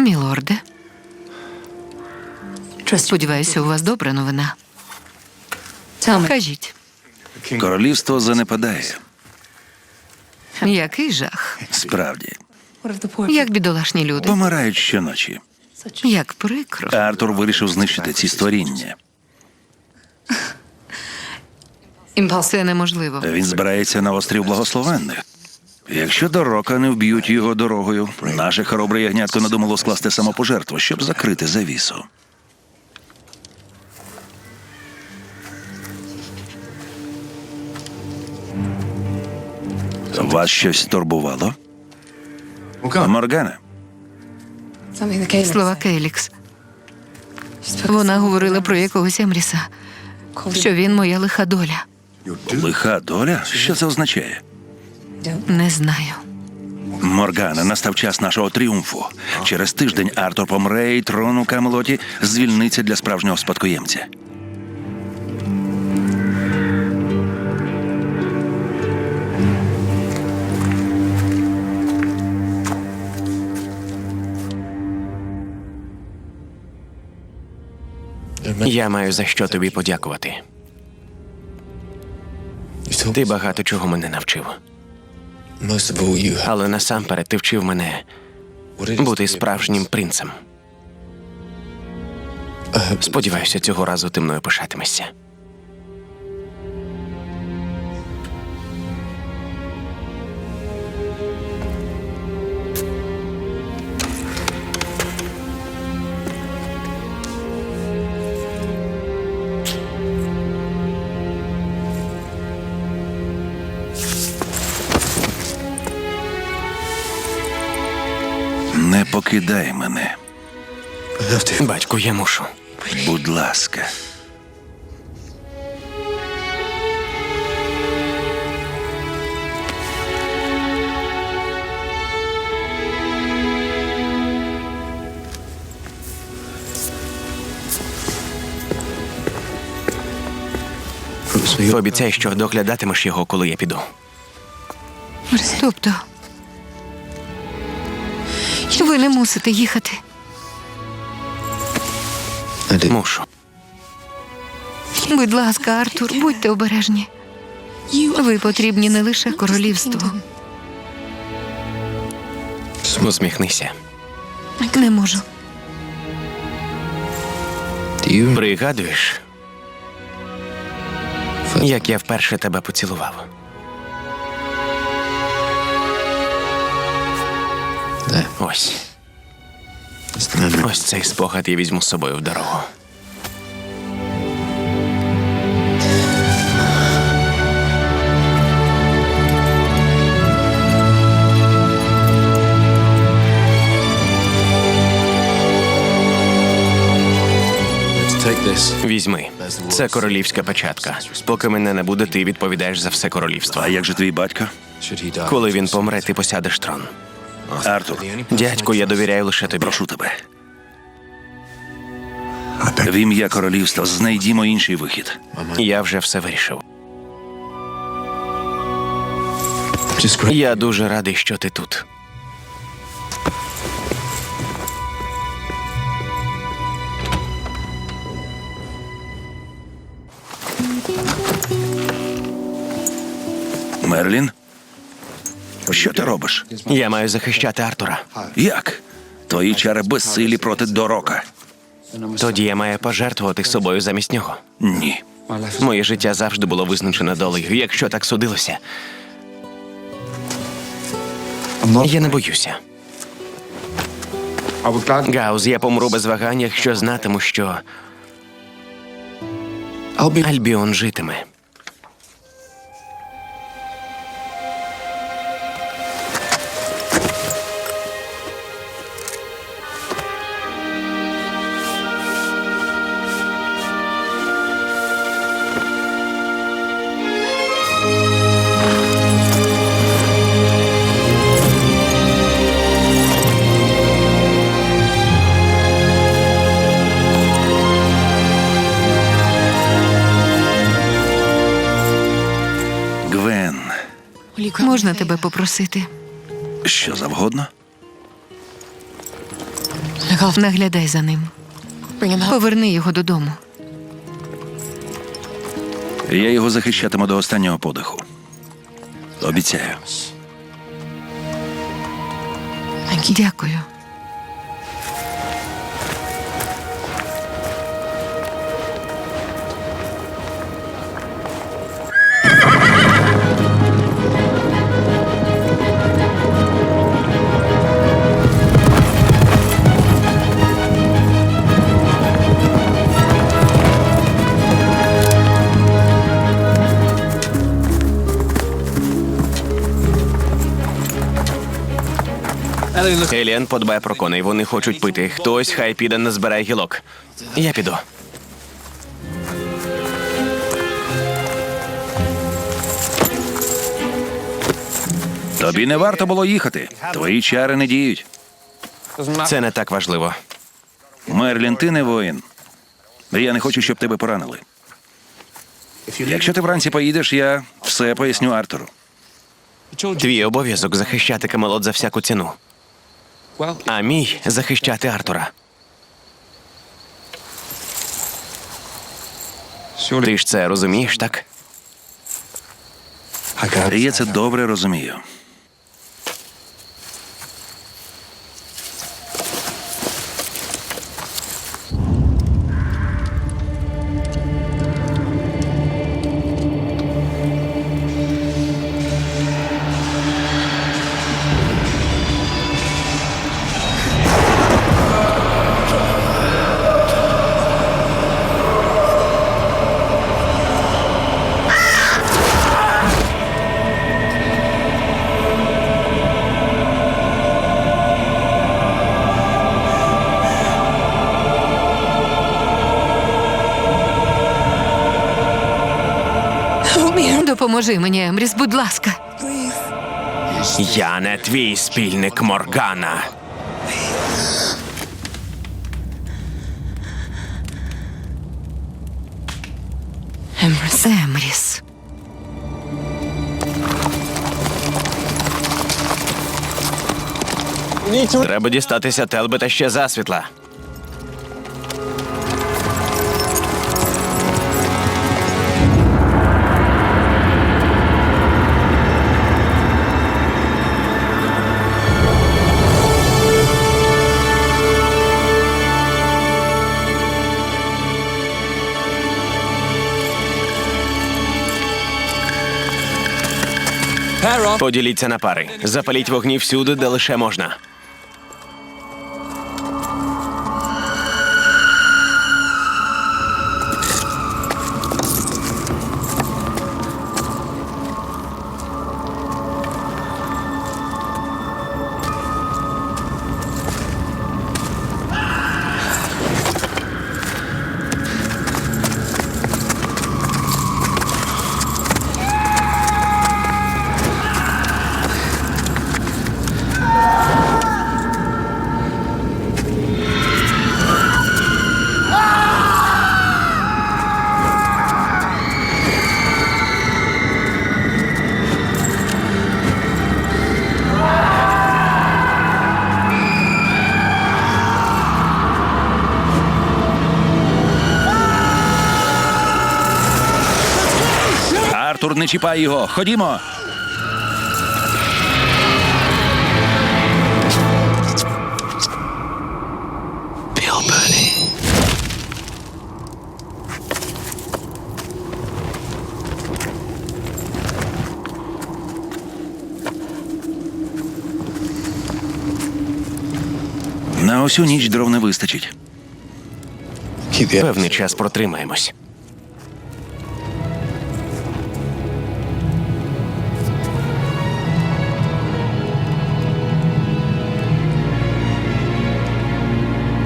Мілорде, сподіваюся, у вас добра новина. Кажіть, Королівство занепадає. який жах? Справді, Як бідолашні люди, помирають щоночі. як прикро. Артур вирішив знищити ці створіння. Це неможливо. Він збирається на острів благословенних. Якщо до рока не вб'ють його дорогою, наше хоробре ягнятко надумало скласти самопожертву, щоб закрити завісу. Вас щось турбувало? Моргана, Слова Кейлікс. Вона говорила про якогось Емріса, що він моя лиха доля. лиха доля? Що це означає? Не знаю. Моргана, настав час нашого тріумфу. Через тиждень Артур помре, і трон у Камелоті звільниться для справжнього спадкоємця. Я маю за що тобі подякувати. Ти багато чого мене навчив. Але насамперед ти вчив мене бути справжнім принцем. Сподіваюся, цього разу ти мною пишатимешся. Не покидай мене. Батько, я мушу. будь ласка. Пообіцяй, що доглядатимеш його, коли я піду. Тобто, ви не мусите їхати. Мушу. Будь ласка, Артур, будьте обережні. Ви потрібні не лише королівству. Усміхнися. Не можу. Пригадуєш, як я вперше тебе поцілував? There. Ось. Ось цей спогад я візьму з собою в дорогу. Візьми. Це королівська печатка. Поки мене не буде, ти відповідаєш за все королівство. А як же твій батько? Коли він помре, ти посядеш трон. Артур, Дядько, я довіряю лише тобі. прошу тебе. В ім'я королівства знайдімо інший вихід. Я вже все вирішив. Я дуже радий, що ти тут. Мерлін? Що ти робиш? Я маю захищати Артура. Як? Твої чари безсилі проти дорока. Тоді я маю пожертвувати собою замість нього. Ні. Моє життя завжди було визначене долею. Якщо так судилося, я не боюся. Гаус, я помру без вагань, якщо знатиму, що Альбіон житиме. Можна тебе попросити? що завгодно? Наглядай за ним. Поверни його додому. Я його захищатиму до останнього подиху. Обіцяю. Дякую. Еліан подбає про коней. Вони хочуть пити. Хтось хай піде назбирає гілок. Я піду. Тобі не варто було їхати. Твої чари не діють. Це не так важливо. Мерлін, ти не воїн. Я не хочу, щоб тебе поранили. Якщо ти вранці поїдеш, я все поясню Артуру. Твій обов'язок захищати Камелот за всяку ціну. А мій захищати Артура. Ти ж це розумієш, так? Я це добре розумію. Допоможи мені, Емріс, будь ласка. Я не твій спільник Моргана. Емріс. Треба дістатися Телбета ще засвітла. Поділіться на пари. Запаліть вогні всюди, де лише можна. Артур, не чіпай його. Ходімо. На усю ніч дров не вистачить. Певний час протримаємось.